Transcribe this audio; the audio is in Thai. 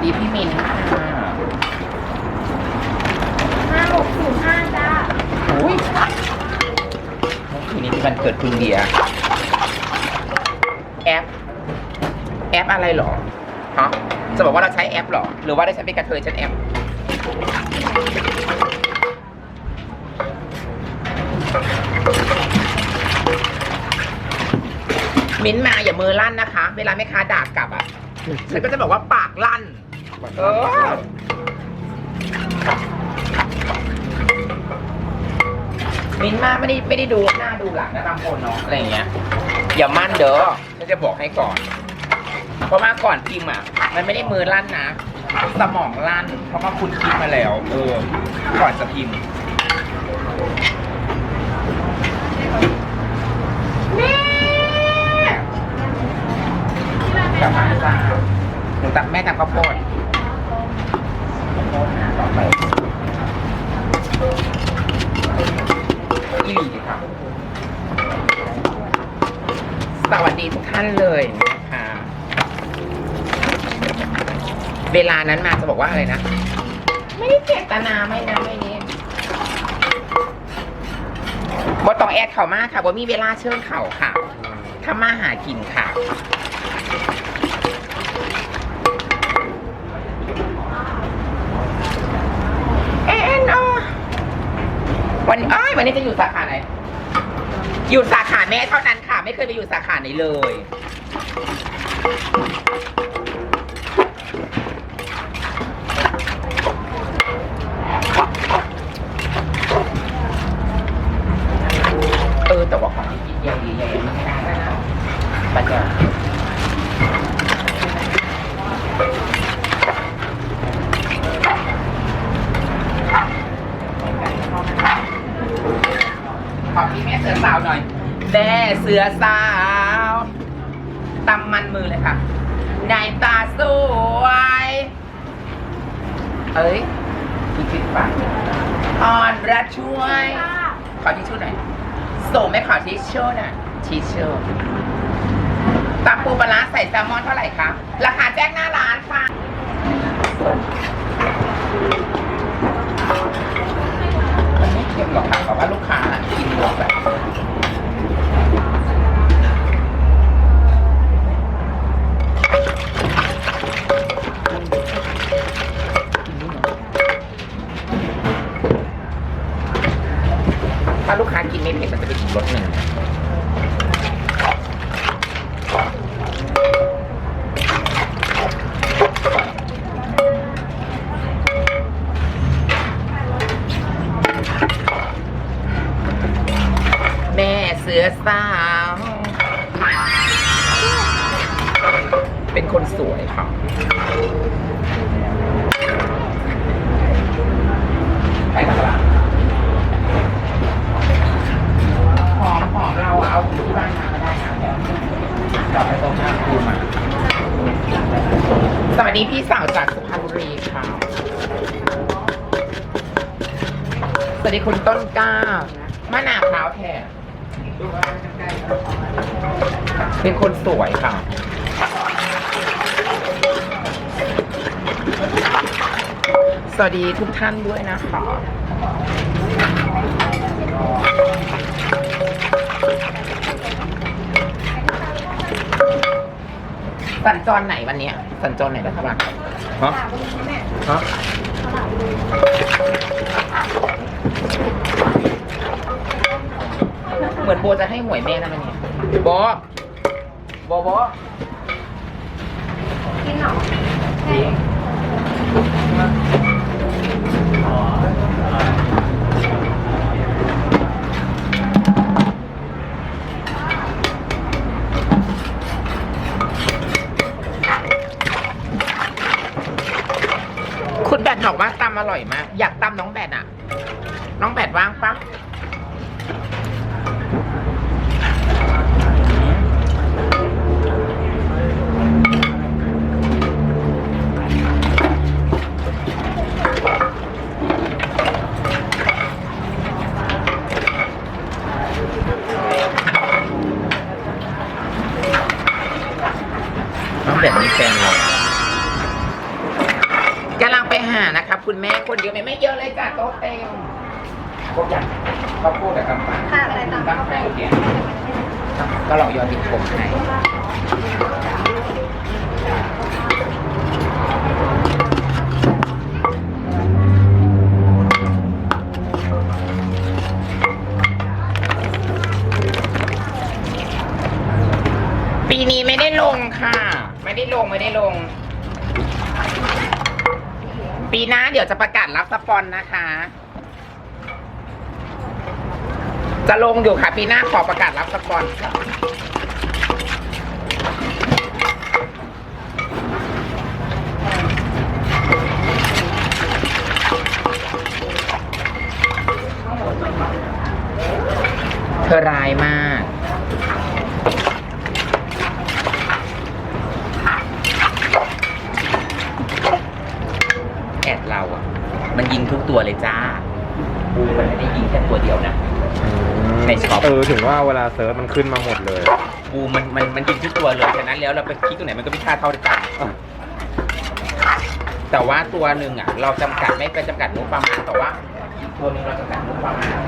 วัสดีพี่มินค่ะห้าหกศูนย์ห้าจ้าอุ้ยคืนนี้เป็นวันเกิดคุณเดีย แอป แอปอะไรเหรอฮะจะบอกว่าเราใช้แอปเหรอ หรือว่าได้ใช้เป็นกระเทยฉันแอปมิ้นท์มาอย่ามือลั่นนะคะ เวลาแม่ค้าด่ากลับอะ ฉันก็จะบอกว่าปากลั่น เออมิ้นท์มากไม่ได้ไม่ได้ดูหน้าดูหลังนะบางคนเนาะอะไรอย่างเงี้ย อย่ามั่นเด้อฉันจะบอกให้ก่อน เพราะว่าก่อนพิมพ์อะ มันไม่ได้มือลั่นนะ สมองลั่น เพราะว่าคุณคิดมาแล้ว เออ ก่อนจะพิมพ์แม่กลับมาจ้าหนูตักแม่ทำข้าวโพด สวัสดีทุกท่านเลยนะคะเวลานั้นมาจะบอกว่าอะไรนะ ไม่ได้เจตนาไม่นะไม่นี้บ่ต้องแอดเขามากค่ะบ่มีเวลาเชิญเขาค่ะทำมาหากินค่ะ เอ็นอ วันนี้อ้ยวันนี้จะอยู่สาขาไหน อยู่สาขาแม่เท่านั้นค่ะ ไม่เคยไปอยู่สาขาไหนเลย เออแต่ว่าของที่ใหญ่ๆใหญ่ๆมันไม่ได้นะปัญญาขอพี่แม่เสือสาวหน่อยแม่เสือสาวตำมันมือเลยค่ะในตาสวยเอ้ยคิดคิดปากอ่อนระช่วย ขอทิชชู่หน่อยส่งไม่ขอทิชชู่หน่อยทิชชู่ตำปูปลาใส่แซลมอนเท่าไหร่คะราคาแจ้งหน้าร้านค่ะมันไม่เค็มหรอกค่ะเพราะว่าลูกค้ากินหมดแบบ ถ้าลูกค้ากินไม่เผ็ดมันจะเป็นอีกรสหนึ่งแม่เสือสาว เป็นคนสวยค่ะ สวัสดีพี่สาวจากสุพรรณบุรีค่ะ สวัสดีคุณต้นกล้ามะนาวขาวแทนเป็นคนสวยค่ะ สวัสดีทุกท่านด้วยนะคะ สัญจรไหนวันเนี้ยสัญจรไหนรัฐบาลฮะฮะเหมือนโบจะให้หวยแม่นะมันเนี่ยโบโบโบกินหรอจริ บอกว่าตำอร่อยมาก อยากตำน้องแบทอะน้องแบทว่างปะน้องแบบมีแฟนเราหา นะครับคุณแม่คนเดียวไม่ไม่เยอะเลยจ้ะโต๊ะเต็มครบยังข้าวโพดกับกำปั้นค่ะอะไรตามตั้งเข้าไปให้เดียวก็ลองยอดติดผมให้ปีนี้ไม่ได้ลงค่ะ ไม่ได้ลงไม่ได้ลง ปีหน้าเดี๋ยวจะประกาศรับสปอนนะคะ จะลงอยู่ค่ะ ปีหน้าขอประกาศรับสปอนเธอร้ายมาก แอดเราอะ มันยิงทุกตัวเลยจ้าปูมันไม่ได้ยิงแค่ตัวเดียวนะ ในช็อป เออ ถึงว่าเวลาเซิร์ชมันขึ้นมาหมดเลย ปูมันมันมันยิงทุกตัวเลยฉะนั้นแล้วเราไปคลิกตรงไหนมันก็มีค่าเท่ากันอะแต่ว่าตัวหนึ่งอะ เราจำกัดไม่ไปจำกัดงบประมาณแต่ว่าอีกตัวหนึงเราจำกัดงบประมาณ